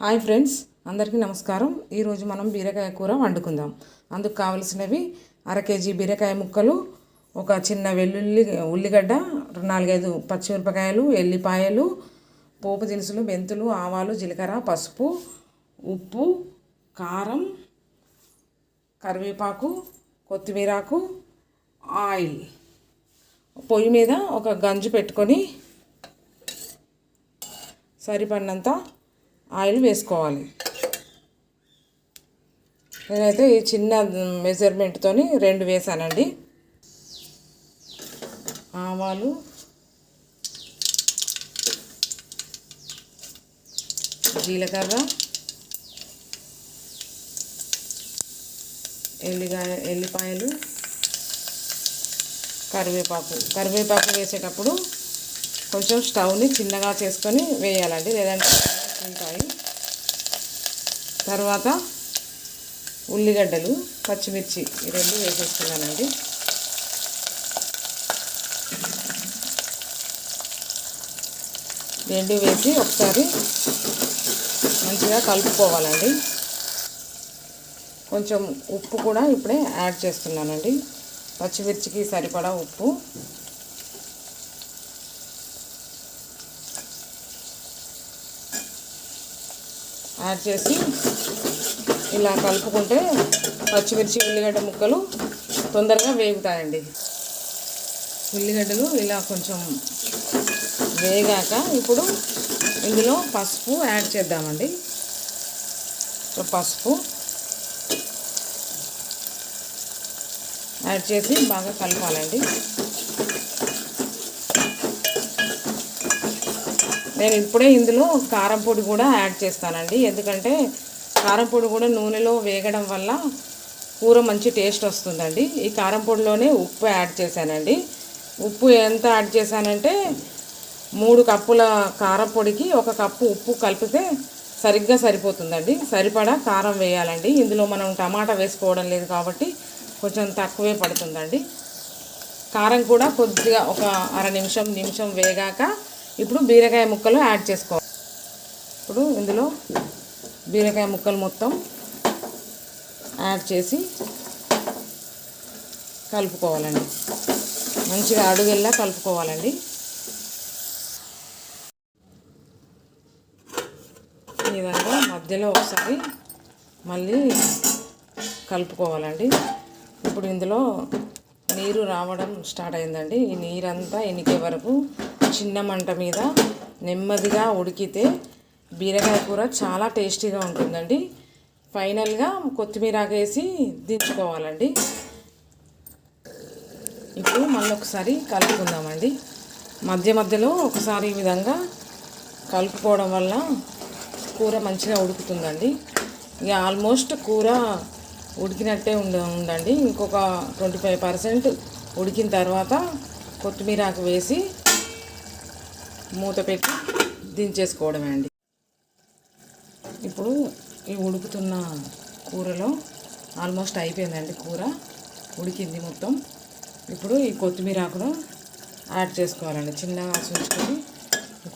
Hi friends అందరికీ నమస్కారం. ఈరోజు మనం బీరకాయ కూర వండుకుందాం. అందుకు కావలసినవి అర కేజీ బీరకాయ ముక్కలు ఒక చిన్న వెల్లుల్లి ఉల్లిగడ్డ నాలుగైదు పచ్చిమిరపకాయలు ఎల్లిపాయలు పోపు దినుసులు మెంతులు ఆవాలు జీలకర్ర పసుపు ఉప్పు కారం కరివేపాకు కొత్తిమీరాకు ఆయిల్. పొయ్యి మీద ఒక గంజు పెట్టుకొని సరిపడినంత ఆయిల్ వేసుకోవాలి. నేనైతే ఈ చిన్న మెజర్మెంట్తోని రెండు వేసానండి. ఆవాలు జీలకర్ర ఎల్లిగాయ ఎల్లిపాయలు కరివేపాకు. కరివేపాకు వేసేటప్పుడు కొంచెం స్టవ్ని చిన్నగా చేసుకొని వేయాలండి లేదంటే ఉంటాయి. తర్వాత ఉల్లిగడ్డలు పచ్చిమిర్చి ఈ రెండు వేసేస్తున్నానండి రెండు వేసి ఒకసారి మంచిగా కలుపుకోవాలండి. కొంచెం ఉప్పు కూడా ఇప్పుడే యాడ్ చేస్తున్నానండి. పచ్చిమిర్చికి సరిపడా ఉప్పు. యాడ్ చేసి ఇలా కలుపుకుంటే పచ్చిమిర్చి ఉల్లిగడ్డ ముక్కలు తొందరగా వేగుతాయండి. ఉల్లిగడ్డలు ఇలా కొంచెం వేగాక ఇప్పుడు ఇందులో పసుపు యాడ్ చేద్దామండి. సో పసుపు యాడ్ చేసి బాగా కలపాలండి. నేను ఇప్పుడే ఇందులో కారం పొడి కూడా యాడ్ చేస్తానండి. ఎందుకంటే కారం పొడి కూడా నూనెలో వేగడం వల్ల కూర మంచి టేస్ట్ వస్తుందండి. ఈ కారం పొడిలోనే ఉప్పు యాడ్ చేశానండి. ఉప్పు ఎంత యాడ్ చేశానంటే మూడు కప్పుల కారం పొడికి ఒక కప్పు ఉప్పు కలిపితే సరిగ్గా సరిపోతుందండి. సరిపడా కారం వేయాలండి. ఇందులో మనం టమాటా వేసుకోవడం లేదు కాబట్టి కొంచెం తక్కువే పడుతుందండి. కారం కూడా కొద్దిగా ఒక అర నిమిషం నిమిషం వేగాక ఇప్పుడు బీరకాయ ముక్కలు యాడ్ చేసుకోవాలి. ఇప్పుడు ఇందులో బీరకాయ ముక్కలు మొత్తం యాడ్ చేసి కలుపుకోవాలండి. మంచిగా అడుగెల్లా కలుపుకోవాలండి. ఈ విధంగా మధ్యలో ఒకసారి మళ్ళీ కలుపుకోవాలండి. ఇప్పుడు ఇందులో నీరు రావడం స్టార్ట్ అయిందండి. ఈ నీరంతా ఎనికే వరకు చిన్న మంట మీద నెమ్మదిగా ఉడికితే బీరకాయ కూర చాలా టేస్టీగా ఉంటుందండి. ఫైనల్గా కొత్తిమీర వేసి దించుకోవాలండి. ఇప్పుడు మళ్ళీ ఒకసారి కలుపుకుందామండి. మధ్య మధ్యలో ఒకసారి ఈ విధంగా కలుపుకోవడం వల్ల కూర మంచిగా ఉడుకుతుందండి. ఇక ఆల్మోస్ట్ కూర ఉడికినట్టే ఉండ ఉందండి. ఇంకొక ట్వంటీ ఫైవ్ పర్సెంట్ ఉడికిన తర్వాత కొత్తిమీరాకు వేసి మూత పెట్టి దించేసుకోవడమే అండి. ఇప్పుడు ఈ ఉడుకుతున్న కూరలో ఆల్మోస్ట్ అయిపోయిందండి కూర. ఉడికింది మొత్తం. ఇప్పుడు ఈ కొత్తిమీర ఆకును యాడ్ చేసుకోవాలండి. చిన్నగా చూసుకొని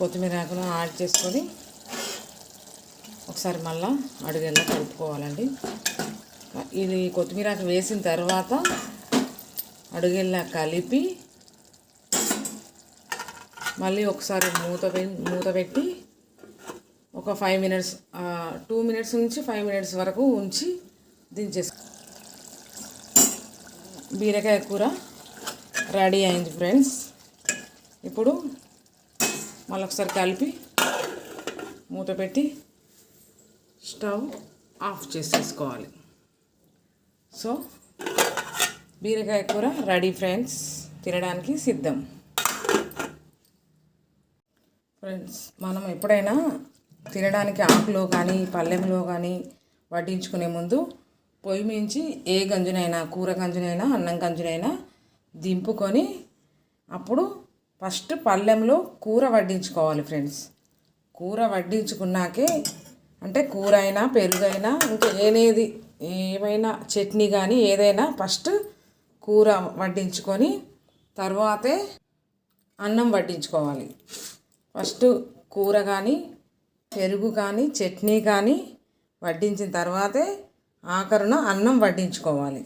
కొత్తిమీర ఆకును యాడ్ చేసుకొని ఒకసారి మళ్ళా అడుగేలా కలుపుకోవాలండి. ఇది కొత్తిమీర ఆకు వేసిన తర్వాత అడుగేలా కలిపి మళ్ళీ ఒకసారి మూత పె- మూత పెట్టి ఒక ఫైవ్ మినిట్స్ టూ మినిట్స్ నుంచి ఫైవ్ మినిట్స్ వరకు ఉంచి దించేసుకో బీరకాయ కూర రెడీ అయింది ఫ్రెండ్స్. ఇప్పుడు మళ్ళీ ఒకసారి కలిపి మూత పెట్టి స్టవ్ ఆఫ్ చేసేసుకోవాలి. సో బీరకాయ కూర రెడీ ఫ్రెండ్స్. తినడానికి సిద్ధం. ఫ్రెండ్స్ మనం ఎప్పుడైనా తినడానికి ఆకులో కానీ పళ్ళెంలో కానీ వడ్డించుకునే ముందు పొయ్యి మించి ఏ గంజునైనా కూర గంజునైనా అన్నం గంజునైనా దింపుకొని అప్పుడు ఫస్ట్ పళ్ళెంలో కూర వడ్డించుకోవాలి ఫ్రెండ్స్ కూర వడ్డించుకున్నాకే అంటే కూర అయినా పెరుగైనా ఇంకా ఏనేది ఏమైనా చట్నీ కానీ ఏదైనా ఫస్ట్ కూర వడ్డించుకొని తర్వాతే అన్నం వడ్డించుకోవాలి. ఫస్ట్ కూర కానీ పెరుగు కానీ చట్నీ కానీ వడ్డించిన తర్వాతే ఆఖరున అన్నం వడ్డించుకోవాలి.